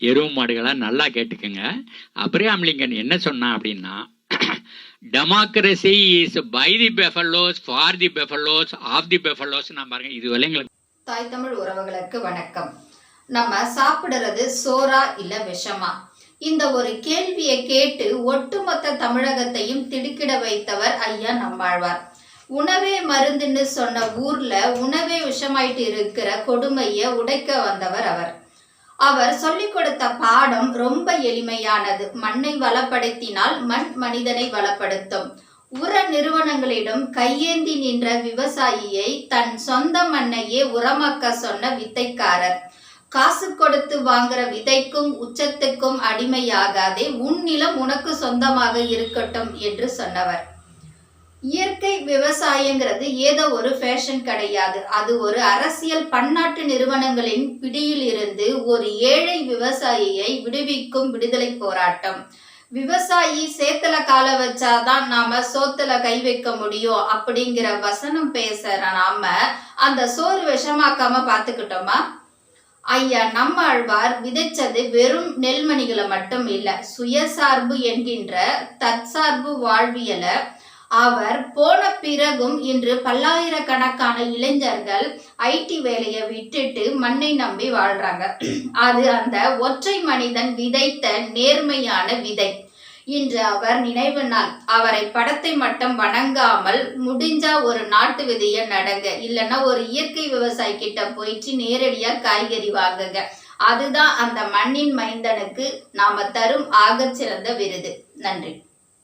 எருவு மாடுகளா நல்லா கேட்டுக்கோங்க. அப்ரஹாம் லிங்கன் என்ன சொன்னான் அப்படின்னா democracy is by the buffaloes for the buffaloes of the buffaloes நான் பாருங்க இதுவரை எங்களுக்கு தாய் தமிழ் உறவுகளுக்கு வணக்கம். நம்ம சாப்பிடுறது சோறா இல்ல விஷமா? இந்த ஒரு கேள்வியை கேட்டு ஒட்டுமொத்த தமிழகத்தையும் திடுக்கிட வைத்தவர் ஐயா நம்மாழ்வார். உணவே மருந்துன்னு சொன்ன ஊர்ல உணவே விஷமாயிட்டு இருக்கிற கொடுமையை உடைக்க வந்தவர் அவர். அவர் சொல்லிக் கொடுத்த பாடம் ரொம்ப எளிமையானது. மண்ணை வளப்படுத்தினால் மண் மனிதனை வளப்படுத்தும். உர நிறுவனங்களிடம் கையேந்தி நின்ற விவசாயியை தன் சொந்த மண்ணையே உரமாக்க சொன்ன வித்தைக்காரர். காசு கொடுத்து வாங்குற விதைக்கும் உச்சத்துக்கும் அடிமையாகாதே உன் நிலம் உனக்கு சொந்தமாக இருக்கட்டும் என்று சொன்னவர். இயற்கை விவசாயங்கிறது ஏதோ ஒரு ஃபேஷன் கிடையாது. அது ஒரு அரசியல் பன்னாட்டு நிறுவனங்களின் பிடியில் இருந்து ஒரு ஏழை விவசாயியை விடுவிக்கும் விடுதலை போராட்டம். விவசாயி சேத்துல கால வச்சாதான் நாம சோத்துல கை வைக்க முடியும் அப்படிங்கிற வசனம் பேசுற நாம அந்த சோறு விஷமாக்காம பாத்துக்கிட்டோமா ஐயா நம்ம ஆழ்வார் விதைச்சது வெறும் நெல்மணிகளை மட்டும் இல்ல சுயசார்பு என்கின்ற தற்சார்பு வாழ்வியலை அவர் போன பிறகும் இன்று பல்லாயிரக்கணக்கான இளைஞர்கள் ஐடி வேலையை விட்டுட்டு மண்ணை நம்பி வாழ்றாங்க. அது அந்த ஒற்றை மனிதன் விதைத்த நேர்மையான விதை. இன்று அவர் நினைவு நாள். அவரை படத்தை மட்டும் வணங்காமல் முடிஞ்சா ஒரு நாட்டு விதைய நடங்க. இல்லைன்னா ஒரு இயற்கை விவசாயி கிட்ட போயிட்டு நேரடியா காய்கறி வாங்குங்க. அதுதான் அந்த மண்ணின் மைந்தனுக்கு நாம தரும் ஆகச்சிறந்த விருது. நன்றி.